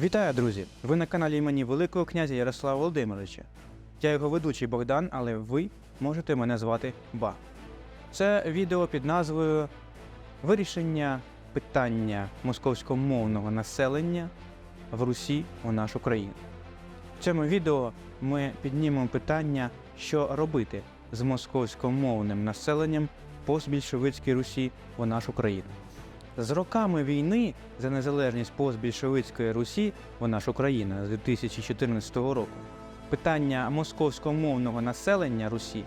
Вітаю, друзі! Ви на каналі імені Великого князя Ярослава Володимировича. Я його ведучий Богдан, але ви можете мене звати Ба. Це відео під назвою Вирішення питання московськомовного населення в Русі у нашу країну. В цьому відео ми піднімемо питання, що робити з московськомовним населенням постбільшовицькій Русі у нашу країну. З роками війни за незалежність постбільшовицької Русі у нашу країну з 2014 року. Питання московськомовного населення Русі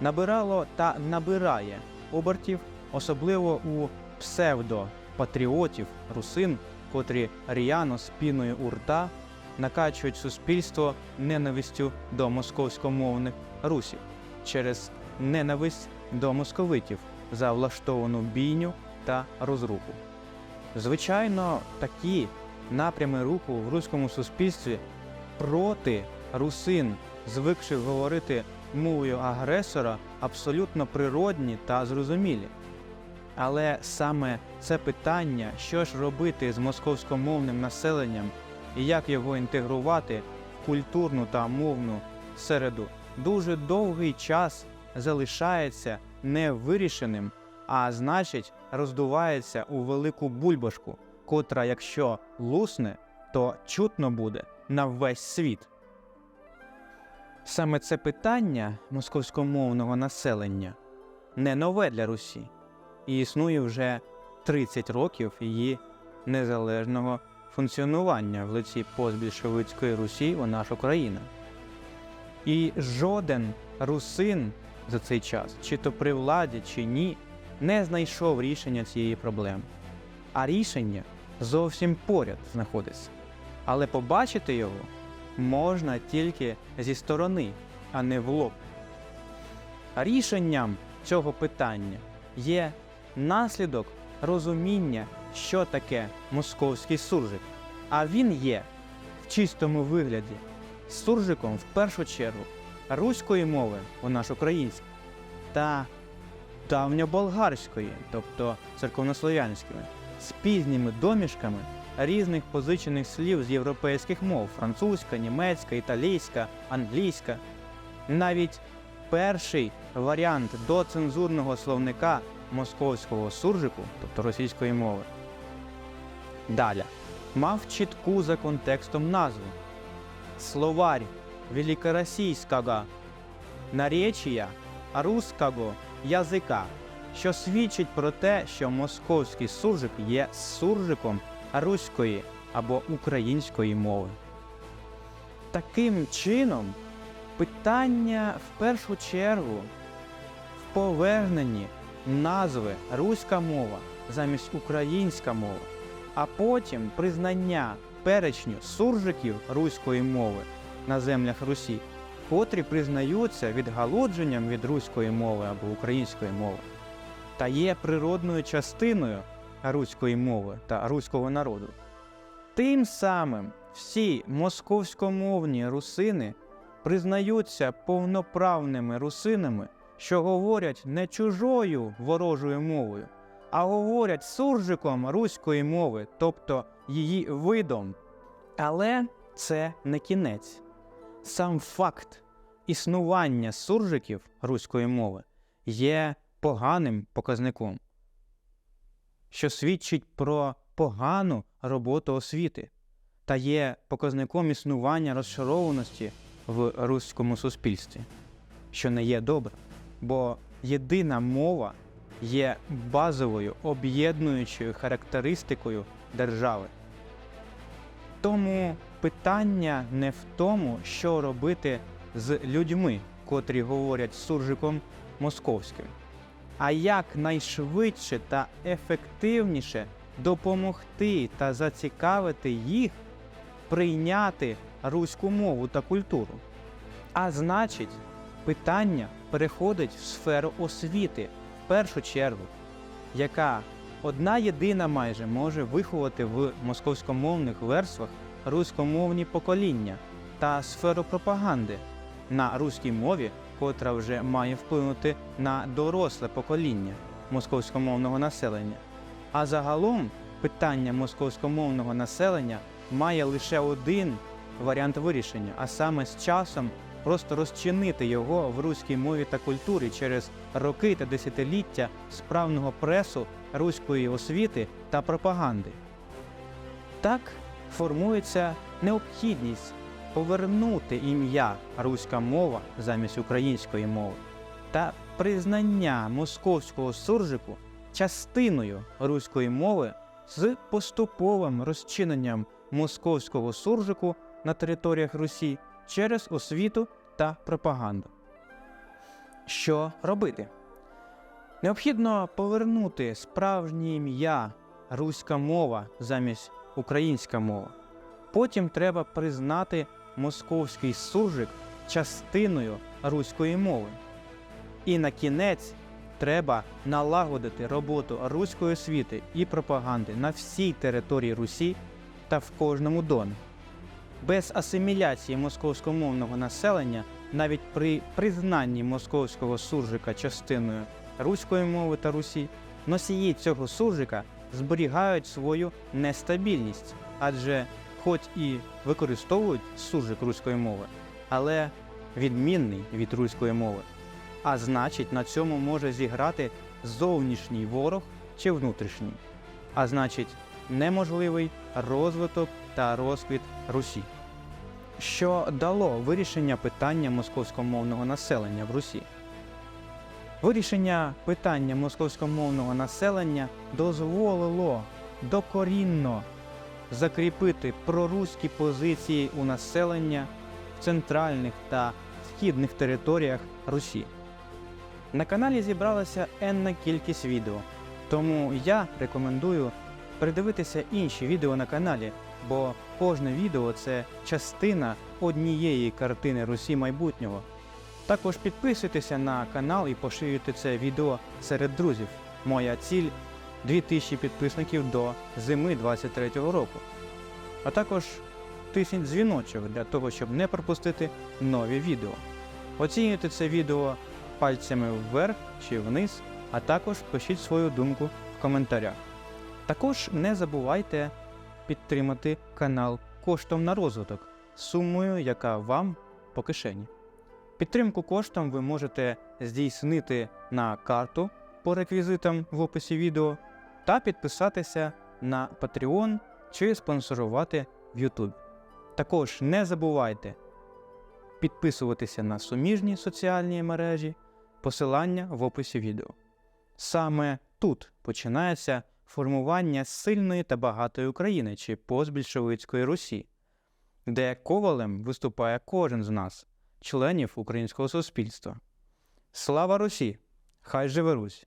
набирало та набирає обертів, особливо у псевдопатріотів русин, котрі ріяно спіною у рта накачують суспільство ненавистю до московськомовних русів через ненависть до московитів за влаштовану бійню та розруху. Звичайно, такі напрями руху в руському суспільстві проти русин, звикши говорити мовою агресора, абсолютно природні та зрозумілі. Але саме це питання, що ж робити з московськомовним населенням і як його інтегрувати в культурну та мовну середу, дуже довгий час залишається невирішеним, а значить, роздувається у велику бульбашку, котра, якщо лусне, то чутно буде на весь світ. Саме це питання московськомовного населення не нове для Русі і існує вже 30 років її незалежного функціонування в лиці постбільшовицької Русі у нашу країну. І жоден русин за цей час, чи то при владі, чи ні, не знайшов рішення цієї проблеми. А рішення зовсім поряд знаходиться. Але побачити його можна тільки зі сторони, а не в лоб. Рішенням цього питання є наслідок розуміння, що таке московський суржик. А він є в чистому вигляді суржиком в першу чергу руської мови, у наш український, та давньоболгарської, тобто церковнослов'янської, з пізніми домішками різних позичених слів з європейських мов французька, німецька, італійська, англійська. Навіть перший варіант доцензурного словника московського суржику, тобто російської мови, далі мав чітку за контекстом назву словарь великоросійського наречія руського язика, що свідчить про те, що московський суржик є суржиком руської або української мови. Таким чином, питання в першу чергу в поверненні назви руська мова замість українська мова, а потім признання перечню суржиків руської мови на землях Русі, котрі признаються відгалудженням від руської мови або української мови, та є природною частиною руської мови та руського народу. Тим самим всі московськомовні русини признаються повноправними русинами, що говорять не чужою ворожою мовою, а говорять суржиком руської мови, тобто її видом. Але це не кінець. Сам факт існування суржиків руської мови є поганим показником, що свідчить про погану роботу освіти та є показником існування розчарованості в руському суспільстві, що не є добре, бо єдина мова є базовою об'єднуючою характеристикою держави. Тому питання не в тому, що робити з людьми, котрі говорять суржиком московським, а як найшвидше та ефективніше допомогти та зацікавити їх прийняти руську мову та культуру. А значить, питання переходить в сферу освіти в першу чергу, яка одна єдина майже може виховати в московськомовних верствах руськомовні покоління та сферу пропаганди на руській мові, котра вже має вплинути на доросле покоління московськомовного населення. А загалом питання московськомовного населення має лише один варіант вирішення, а саме з часом просто розчинити його в руській мові та культурі через роки та десятиліття справного пресу руської освіти та пропаганди. Так формується необхідність повернути ім'я руська мова замість української мови та признання московського суржику частиною руської мови з поступовим розчиненням московського суржику на територіях Русі через освіту та пропаганду. Що робити? Необхідно повернути справжнє ім'я руська мова замість українська мова. Потім треба признати московський суржик частиною руської мови. І на кінець треба налагодити роботу руської освіти і пропаганди на всій території Русі та в кожному домі. Без асиміляції московськомовного населення, навіть при признанні московського суржика частиною руської мови та Русі, носії цього суржика зберігають свою нестабільність, адже хоч і використовують суржик руської мови, але відмінний від руської мови. А значить, на цьому може зіграти зовнішній ворог чи внутрішній, а значить, неможливий розвиток та розквіт Русі. Що дало вирішення питання московськомовного населення в Русі? Вирішення питання московськомовного населення дозволило докорінно закріпити проруські позиції у населення в центральних та східних територіях Русі. На каналі зібралася енна кількість відео, тому я рекомендую передивитися інші відео на каналі, бо кожне відео це частина однієї картини Русі майбутнього. Також підписуйтеся на канал і поширюйте це відео серед друзів. Моя ціль 2000 підписників до зими 23-го року. А також тисніть дзвіночок для того, щоб не пропустити нові відео. Оцінюйте це відео пальцями вверх чи вниз, а також пишіть свою думку в коментарях. Також не забувайте підтримати канал коштом на розвиток сумою, яка вам по кишені. Підтримку коштом ви можете здійснити на карту по реквізитам в описі відео та підписатися на Patreon чи спонсорувати в YouTube. Також не забувайте підписуватися на суміжні соціальні мережі, посилання в описі відео. Саме тут починається формування сильної та багатої України чи постбільшовицької Русі, де ковалем виступає кожен з нас, членів українського суспільства. Слава Русі! Хай живе Русь!